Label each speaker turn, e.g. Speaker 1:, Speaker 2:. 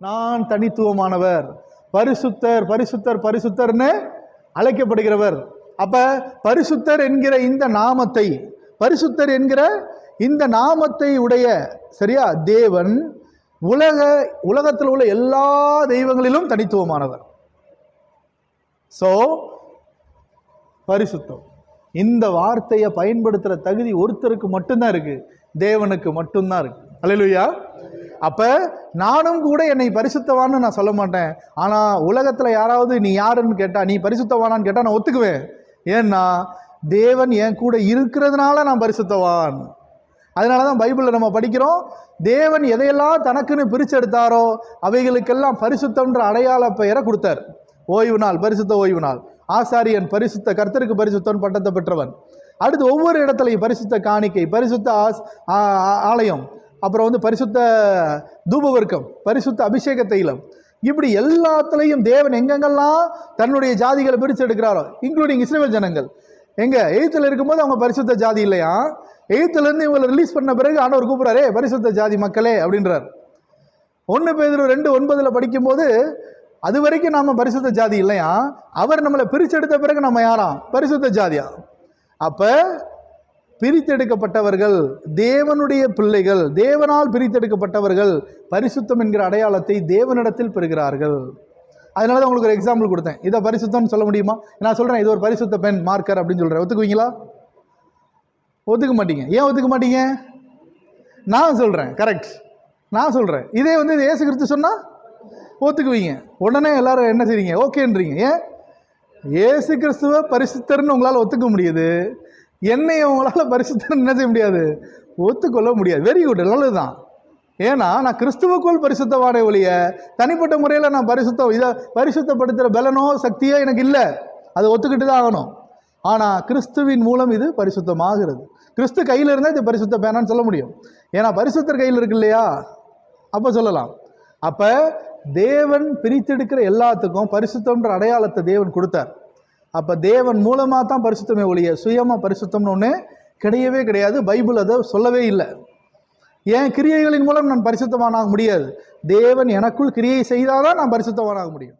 Speaker 1: நான் தனித்துவமானவர். பரிசுத்தர் பரிசுத்தர் பரிசுத்தர்னு அழைக்கப்படுகிறவர். அப்ப பரிசுத்தர் என்கிற இந்த நாமத்தை பரிசுத்தர் என்கிற இந்த நாமத்தை உடைய சரியா தேவன் உலக உலகத்தில் உள்ள எல்லா தெய்வங்களிலும் தனித்துவமானவர். ஸோ பரிசுத்தம். இந்த வார்த்தையை பயன்படுத்துகிற தகுதி ஒருத்தருக்கு மட்டும்தான் இருக்கு. தேவனுக்கு மட்டும்தான் இருக்கு. அல்லேலூயா அப்போ நானும் கூட என்னை பரிசுத்தவான்னு நான் சொல்ல மாட்டேன். ஆனால் உலகத்தில் யாராவது நீ யாருன்னு கேட்டால் நீ பரிசுத்தவானான்னு கேட்டால் நான் ஒத்துக்குவேன். ஏன்னா தேவன் என் கூட இருக்கிறதுனால நான் பரிசுத்தவான். அதனால தான் பைபிளில் நம்ம படிக்கிறோம் தேவன் எதையெல்லாம் தனக்குன்னு பிரிச்செடுத்தாரோ அவைகளுக்கெல்லாம் பரிசுத்தம்ன்ற அடையாள பெயரை கொடுத்தார். ஓய்வு நாள் பரிசுத்த ஓய்வு நாள். ஆசாரியன் பரிசுத்த கர்த்தருக்கு பரிசுத்தன் பட்டத்தை பெற்றவன். அடுத்து ஒவ்வொரு இடத்துலையும் பரிசுத்த காணிக்கை பரிசுத்த ஆஸ் ஆ- ஆ- ஆலயம். அப்புறம் வந்து பரிசுத்த தூபவர்க்கம் பரிசுத்த அபிஷேக தைலம். இப்படி எல்லாத்துலேயும் தேவன் எங்கெங்கெல்லாம் தன்னுடைய ஜாதிகளை பிரித்து எடுக்கிறாரோ இன்க்ளூடிங் இஸ்ரேல் ஜனங்கள். எங்கே? எயித்தில் இருக்கும்போது அவங்க பரிசுத்த ஜாதி இல்லையா? எயித்துலேருந்து இவங்களை ரிலீஸ் பண்ண பிறகு ஆண்டவர் கூப்பிட்றாரே பரிசுத்த ஜாதி மக்களே அப்படின்றார். ஒன்று பேதிரு ரெண்டு ஒன்பதில் படிக்கும்போது அது வரைக்கும் நாம் பரிசுத்த ஜாதி இல்லையா? அவர் நம்மளை பிரிச்செடுத்த பிறகு நம்ம யாராம் பரிசுத்த ஜாதியா? அப்போ பிரித்தெடுக்கப்பட்டவர்கள் தேவனுடைய பிள்ளைகள் தேவனால் பிரித்தெடுக்கப்பட்டவர்கள் பரிசுத்தம் என்கிற அடையாளத்தை தேவனிடத்தில் பெறுகிறார்கள். அதனால தான் உங்களுக்கு ஒரு எக்ஸாம்பிள் கொடுத்தேன். இதை பரிசுத்தம்னு சொல்ல முடியுமா? நான் சொல்கிறேன் இது ஒரு பரிசுத்த பெண் மார்க்கர் அப்படின்னு சொல்கிறேன் ஒத்துக்குவீங்களா? ஒத்துக்க மாட்டீங்க. ஏன் ஒத்துக்க மாட்டீங்க? நான் சொல்கிறேன் கரெக்ட் நான் சொல்கிறேன் இதே வந்து ஏசு கிறிஸ்து சொன்னால் ஒத்துக்குவீங்க. உடனே எல்லாரும் என்ன செய்றீங்க? ஓகேன்றீங்க. ஏன்? ஏசு கிறிஸ்துவ பரிசுத்தர்னு உங்களால் ஒத்துக்க முடியுது. என்னை உங்களால் பரிசுத்தர்னு என்ன செய்ய முடியாது? ஒத்துக்கொள்ள முடியாது. வெரி குட் நல்லதுதான். ஏன்னா நான் கிறிஸ்துவுக்குள் பரிசுத்தவானே ஒழிய தனிப்பட்ட முறையில் நான் பரிசுத்தம் இதை பரிசுத்தப்படுத்துகிற பலனோ சக்தியோ எனக்கு இல்லை. அதை ஒத்துக்கிட்டு தான் ஆகணும். ஆனால் கிறிஸ்துவின் மூலம் இது பரிசுத்தமாகிறது. கிறிஸ்து கையில் இருந்தால் இது பரிசுத்த பேனான்னு சொல்ல முடியும். ஏன்னா பரிசுத்தர் கையில் இருக்கு இல்லையா? அப்போ சொல்லலாம். அப்போ தேவன் பிரித்தெடுக்கிற எல்லாத்துக்கும் பரிசுத்தம்ன்ற அடையாளத்தை தேவன் கொடுத்தார். அப்போ தேவன் மூலமாக தான் பரிசுத்தமே ஒழிய சுயமாக பரிசுத்தம்னு ஒன்று கிடையவே கிடையாது. பைபிள் அதை சொல்லவே இல்லை. ஏன்? கிரியைகளின் மூலம் நான் பரிசுத்தமானாக முடியாது. தேவன் எனக்குள் கிரியை செய்தால் தான் நான் பரிசுத்தமானாக முடியும்.